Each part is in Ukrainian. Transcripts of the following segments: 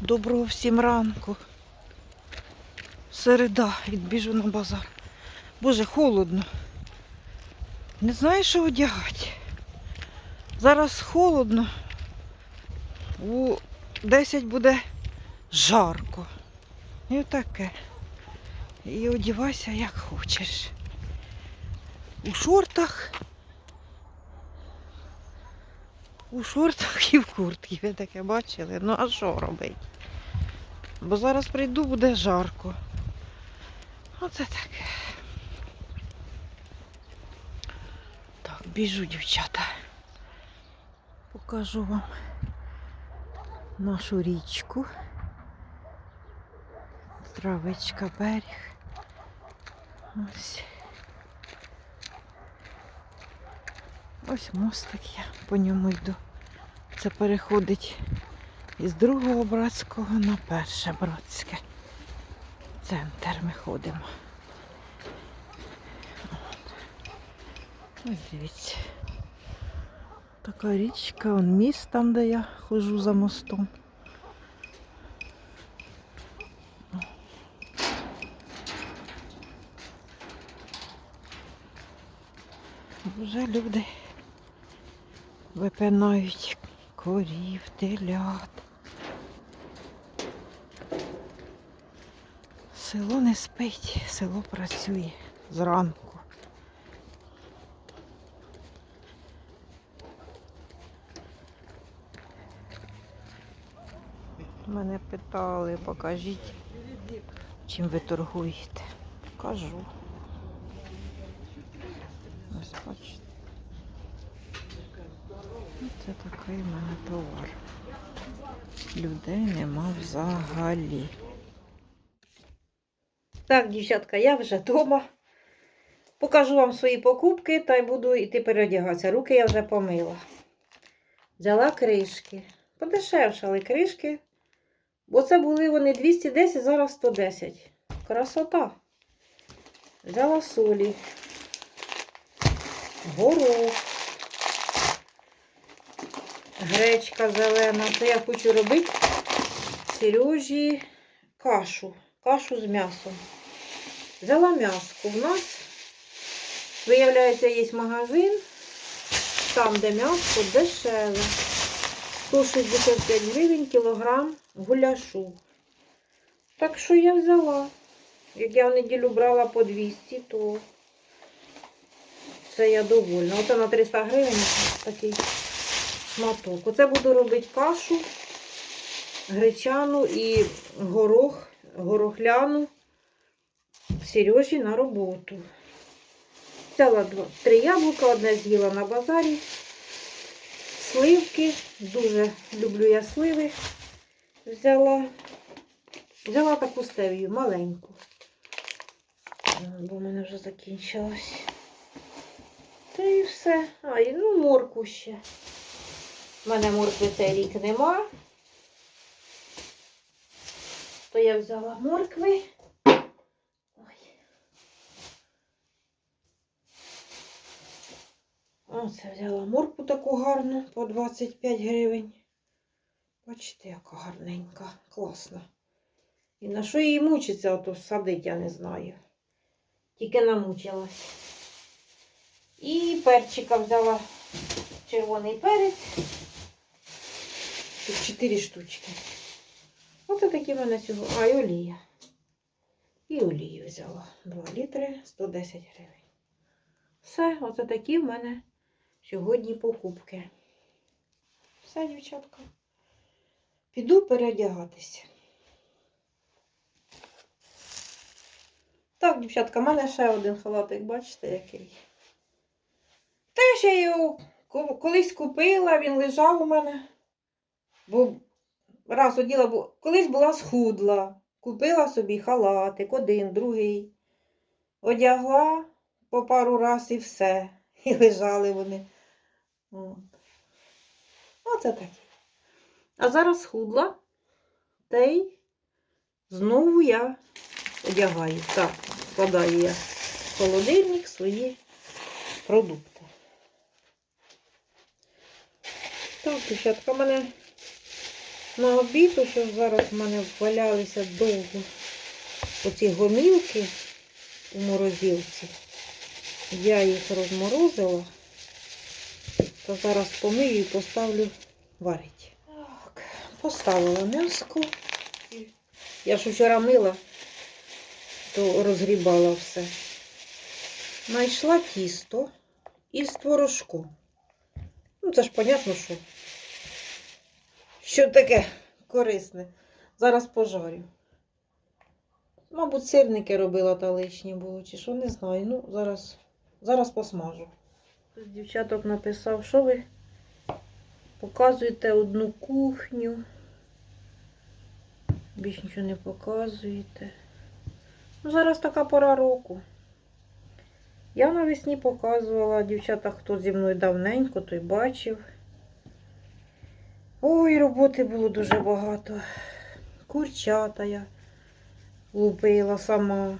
Доброго всім ранку. Середа, відбіжу на базар. Боже, холодно. Не знаю, що одягати. Зараз холодно. У 10 буде жарко. І отаке. І одягайся як хочеш. У шортах. У шортах і в куртці. Ви таке бачили? Ну а що робити? Бо зараз прийду, буде жарко. Оце таке. Так, біжу, дівчата. Покажу вам нашу річку. Травичка, берег. Ось. Ось мостик я по ньому йду. Це переходить із другого братського на перше братське. Центр ми ходимо. Ось дивіться. Така річка, он міст там, де я ходжу за мостом. Вже люди випинають корів, телят. Село не спить, село працює зранку. Мене питали, покажіть, чим ви торгуєте. Покажу. Ось бачите. Це такий в мене товар. Людей нема взагалі. Так, дівчатка, я вже вдома. Покажу вам свої покупки та й буду йти переодягатися. Руки я вже помила. Взяла кришки. Подешевшали кришки. Бо це були вони 210, зараз 110. Красота. Взяла солі. Горох. Гречка зелена. Це я хочу робити Сережі кашу. Кашу з м'ясом. Взяла м'яско. У нас, виявляється, є магазин, там, де м'ясо дешеве. 165 гривень кілограм гуляшу. Так що я взяла. Як я в неділю брала по 200, то це я довольна. Оце на 300 гривень такий шматок. Оце буду робити кашу, гречану і горох, горохляну Сережі на роботу. Взяла три яблука, одне з'їла на базарі. Сливки, дуже люблю я сливи. Взяла, взяла таку стевію, маленьку. Бо в мене вже закінчилось. Та і все. А, і ну морку ще. У мене моркви цей рік нема. То я взяла моркви. Ой. Оце взяла моркву таку гарну по 25 гривень. Бачите, яка гарненька, класна. І на що її мучиться, ото садить, я не знаю. Тільки намучилась. І перчика взяла червоний перець. Тут 4 штучки. Оце такі в мене сьогодні. А, і олія. І олію взяла. 2 літри 110 гривень. Все, оце такі в мене сьогодні покупки. Все, дівчатка. Піду переодягатися. Так, дівчатка, в мене ще один халатик, бачите, який. Теж я його колись купила, він лежав у мене. Бо раз оділа, колись була схудла. Купила собі халатик, один, другий. Одягла по пару раз і все. І лежали вони. Оце таке. А зараз схудла. Та й знову я одягаю. Так, складаю я в холодильник свої продукти. Так, дівчатка, в мене На обід, що зараз в мене валялися довго оці гомілки у морозилці. Я їх розморозила, то зараз помию і поставлю варити. Так, поставила м'яско. Я ж вчора мила, то розгрібала все. Знайшла тісто із творожком. Ну, це ж понятно, що. Що таке корисне. Зараз пожарю. Мабуть, сирники робила та лишні було, чи що, не знаю. Ну, зараз, зараз посмажу. З дівчаток написав, що ви показуєте одну кухню. Більш нічого не показуєте. Ну, зараз така пора року. Я навесні показувала дівчата, хто зі мною давненько, той бачив. Ой, роботи було дуже багато. Курчата я лупила сама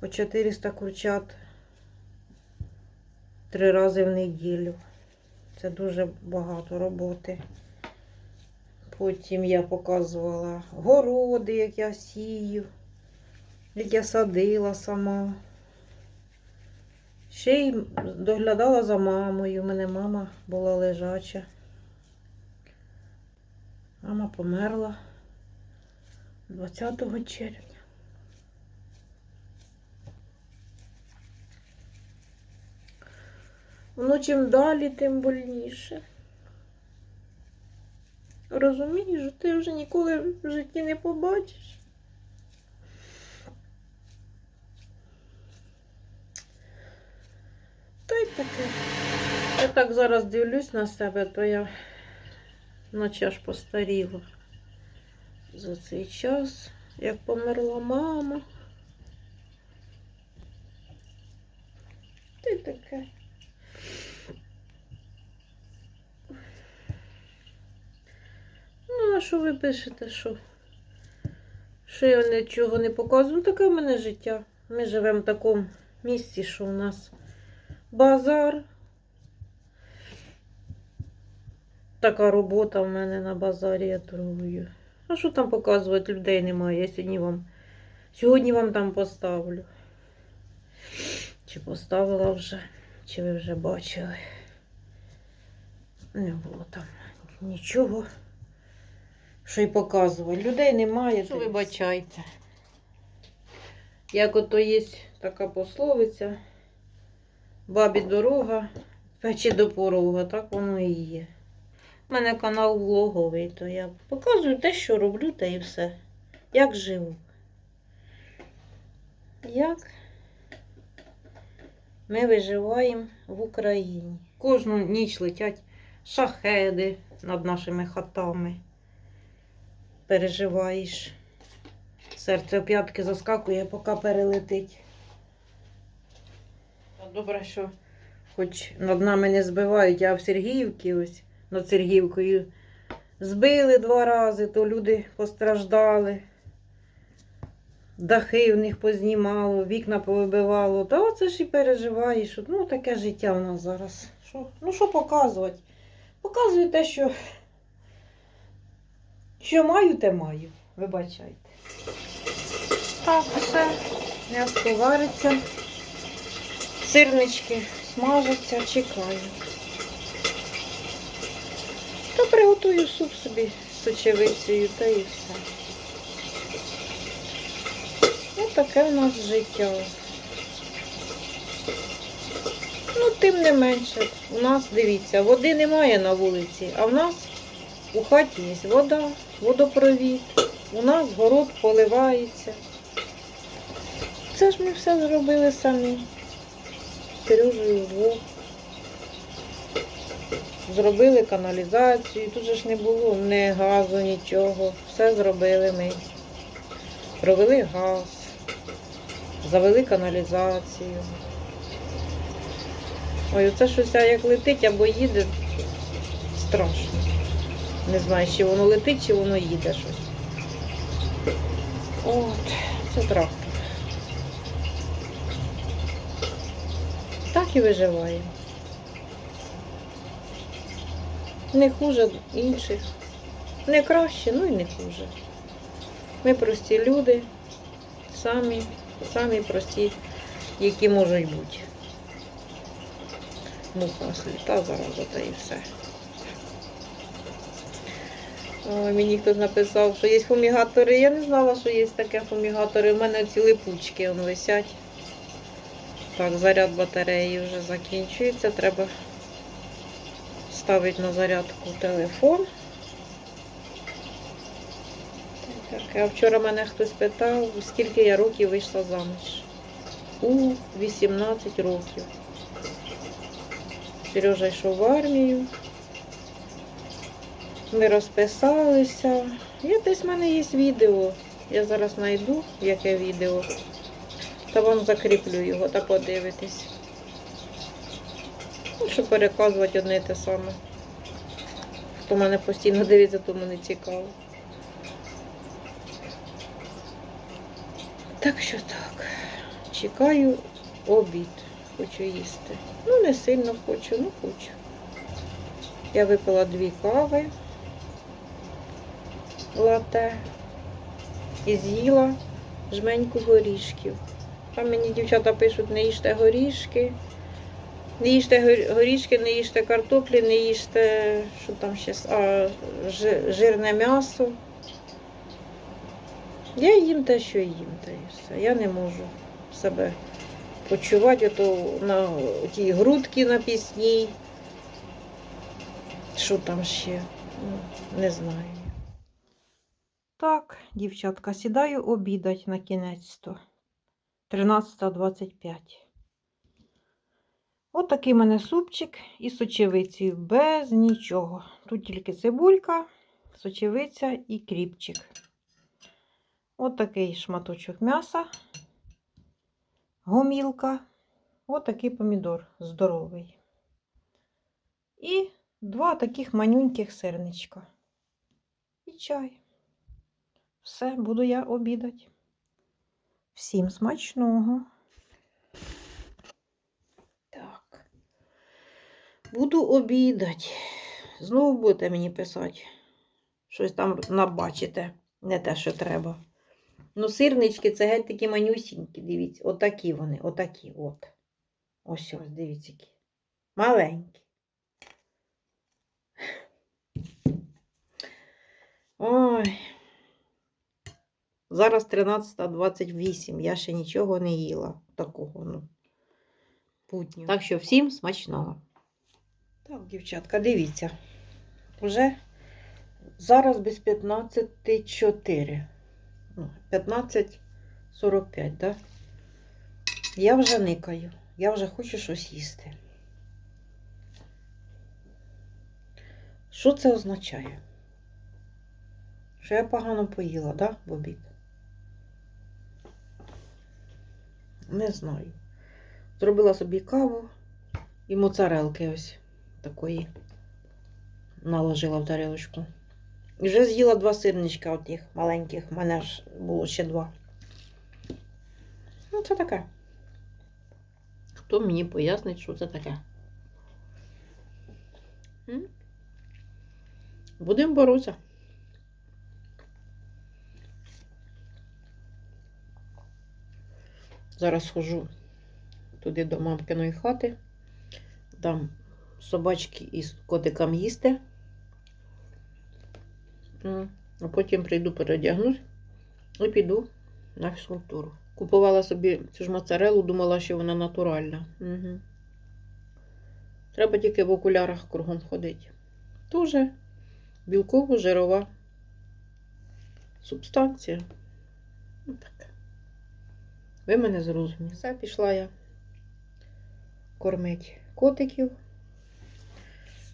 по 400 курчат три рази в неділю. Це дуже багато роботи. Потім я показувала городи, як я сію, як я садила сама. Ще й доглядала за мамою. У мене мама була лежача. Мама померла 20 червня. Воно чим далі, тим больніше. Розумієш, що ти вже ніколи в житті не побачиш. Та й таке. Я так зараз дивлюсь на себе, то я наче аж постаріла за цей час, як померла мама. Й таке. Ну, а що ви пишете, що? Що я нічого не показую? Ну, Таке в мене життя. Ми живемо в такому місці, що у нас базар. Така робота в мене на базарі я торгую. А що там показувати? Людей немає. Я сьогодні вам сьогодні вам там поставлю. Чи поставила вже, чи ви вже бачили? Не було там нічого. Що й показувати. Людей немає. Що вибачайте. Як ото є така пословиця. Бабі дорога, печі до порога, так воно і є. У мене канал влоговий, то я показую те, що роблю, та і все. Як живу. Як ми виживаємо в Україні. Кожну ніч летять шахеди над нашими хатами. Переживаєш. Серце п'ятки заскакує, поки перелетить. Добре, що хоч над нами не збивають, а в Сергіївці ось над Сергіївкою збили два рази, то люди постраждали. Дахи в них познімало, вікна повибивало. Та оце ж і переживаєш. Ну, таке життя у нас зараз. Що? Ну, що показувати? Показую те, що, що маю, те маю. Вибачайте. Так, все. М'ясо вариться. Сирнички смажаться, чекаю. Та приготую суп собі з сочевицею та і все. Ось таке в нас життя. Ну, тим не менше, у нас, дивіться, води немає на вулиці, а в нас у хаті є вода, водопровід, у нас город поливається. Це ж ми все зробили самі. Сережею вдвох. Зробили каналізацію, тут же ж не було ні газу, нічого. Все зробили ми. Провели газ, завели каналізацію. Ой, оце щось як летить або їде. Страшно. Не знаю, чи воно летить, чи воно їде щось. От, це трактор. Так і виживаємо. Не хуже інших. Не краще, ну і не хуже. Ми прості люди, самі, самі прості, які можуть бути. Муха сліта зараз, та і все. Мені хтось написав, що є фумігатори. Я не знала, що є таке фумігатори. У мене ці липучки висять. Так, заряд батареї вже закінчується. Треба ставити на зарядку телефон. Так, а вчора мене хтось питав, скільки я років вийшла заміж. У 18 років. Сережа йшов в армію. Ми розписалися. Я десь в мене є відео. Я зараз знайду, яке відео. Та вам закріплю його та подивитись. Ну, щоб переказувати одне і те саме. Хто мене постійно дивиться, тому не цікаво. Так що так. Чекаю обід. Хочу їсти. Ну, не сильно хочу, ну хочу. Я випила дві кави лате і з'їла жменьку горішків. Там мені дівчата пишуть, не їжте горішки, не їжте горішки, не їжте картоплі, не їжте, що там ще, а, жирне м'ясо. Я їм те, що їм, та і все. Я не можу себе почувати ото на тій грудки на пісні. Що там ще? Ну, не знаю. Так, дівчатка, сідаю обідать на кінець-то. 13.25. От такий мене супчик із сочевицею, без нічого. Тут тільки цибулька, сочевиця і кріпчик. От такий шматочок м'яса, гомілка, от такий помідор здоровий. І два таких манюньких сирничка. І чай. Все, буду я обідати. Всім смачного. Так. Буду обідати. Знову будете мені писати. Щось там набачите. Не те, що треба. Ну, сирнички це геть такі манюсінькі, дивіться. Отакі вони, отакі, от. Ось ось, дивіться які. Маленькі. Ой. Зараз 13.28. Я ще нічого не їла такого, ну, путнього. Так що всім смачного. Так, дівчатка, дивіться. Уже зараз без 15.4. Ну, 15.45, да? Я вже никаю. Я вже хочу щось їсти. Що це означає? Що я погано поїла, да, в обід? Не знаю. Зробила собі каву і моцарелки ось такої наложила в тарілочку. І вже з'їла два сирничка отих маленьких. У мене ж було ще два. Ну, це таке. Хто мені пояснить, що це таке? М? Будемо боротися. Зараз схожу туди до мамкиної хати, дам собачки із котикам їсти. А потім прийду переодягнусь і піду на фізкультуру. Купувала собі цю ж моцарелу, думала, що вона натуральна. Угу. Треба тільки в окулярах кругом ходити. Дуже білково-жирова субстанція. Ну, так. Ви мене зрозуміли. Все, пішла я кормить котиків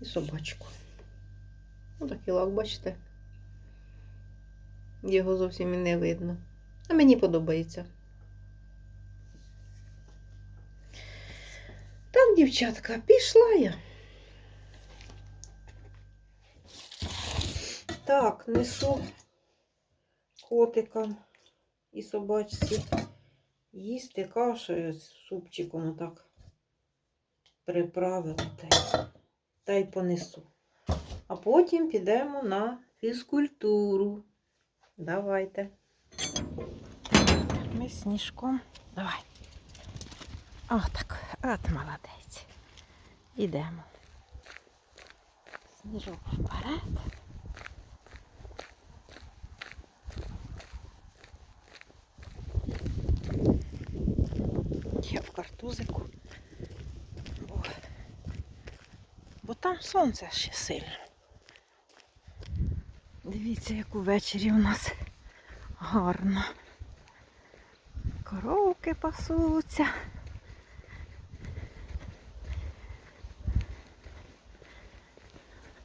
і собачку. Ось такий лак, бачите? Його зовсім і не видно. А мені подобається. Так, дівчатка, пішла я. Так, несу котикам і собачці їсти кашу з супчиком отак приправила та й, понесу. А потім підемо на фізкультуру. Давайте. Ми з сніжком. Давай. Отак. От молодець. Ідемо. Сніжок вперед. Я в картузику. Там сонце ще сильно. Дивіться, як увечері у нас гарно. Коровки пасуться.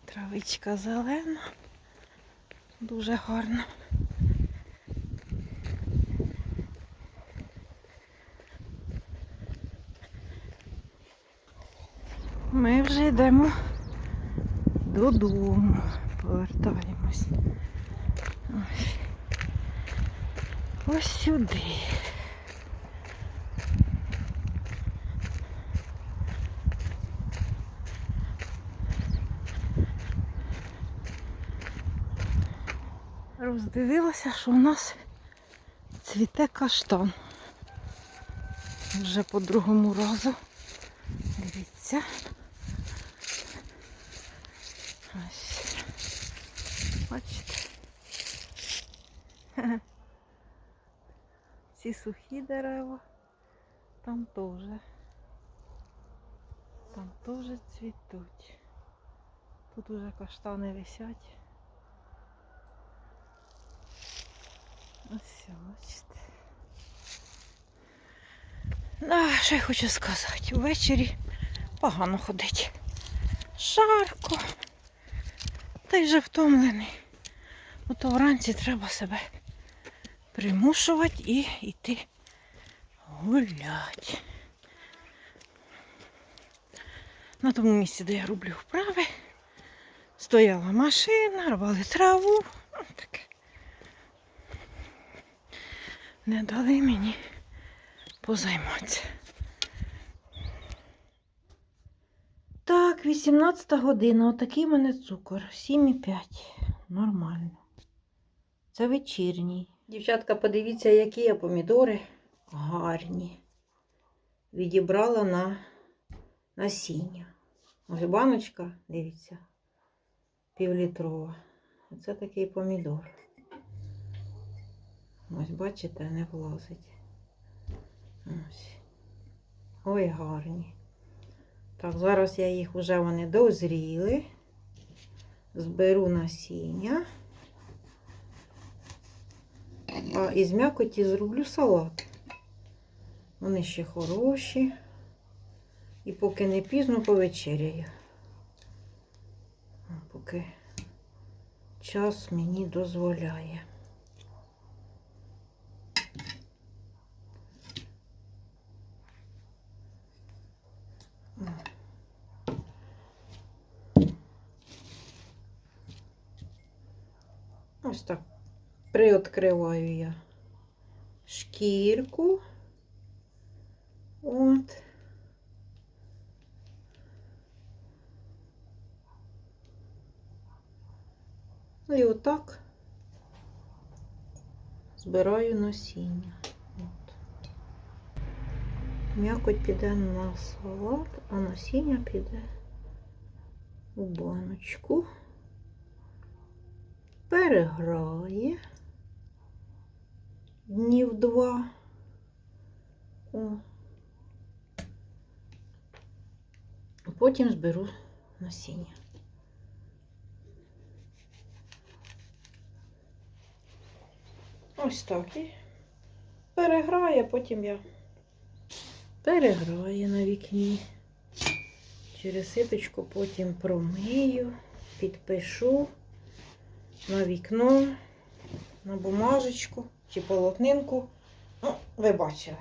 Травичка зелена. Дуже гарно. Ми вже йдемо додому. Повертаємось. Ось. Ось сюди. Роздивилася, що у нас цвіте каштан. Вже по другому разу. Дивіться. Бачите. Ці сухі дерева. Там теж. Там теж цвітуть. Тут уже каштани висять. Ось, бачите. А, що я хочу сказати? Ввечері погано ходить. Жарко. Та й вже втомлений. Ото вранці треба себе примушувати і йти гуляти. На тому місці, де я роблю вправи, стояла машина, рвали траву. Ну, таке. Не дали мені позайматися. Так, 18 година. Отакий в мене цукор. 7,5. Нормально. Це вечірній. Дівчатка, подивіться, які я помідори гарні. Відібрала на насіння. Ось баночка, дивіться, півлітрова. Оце такий помідор. Ось, бачите, не влазить. Ось. Ой, гарні. Так, зараз я їх вже вони дозріли. Зберу насіння. А із м'якоті зроблю салат. Вони ще хороші. І поки не пізно повечеряю. Поки час мені дозволяє. Ось так приоткриваю я шкірку. От. І отак збираю насіння. М'якоть піде на салат, а насіння піде у баночку. Переграє днів два. О. Потім зберу насіння. Ось так і переграє, потім я переграю на вікні. Через ситочку потім промию, підпишу на вікно, на бумажечку чи полотнинку. Ну, ви бачили.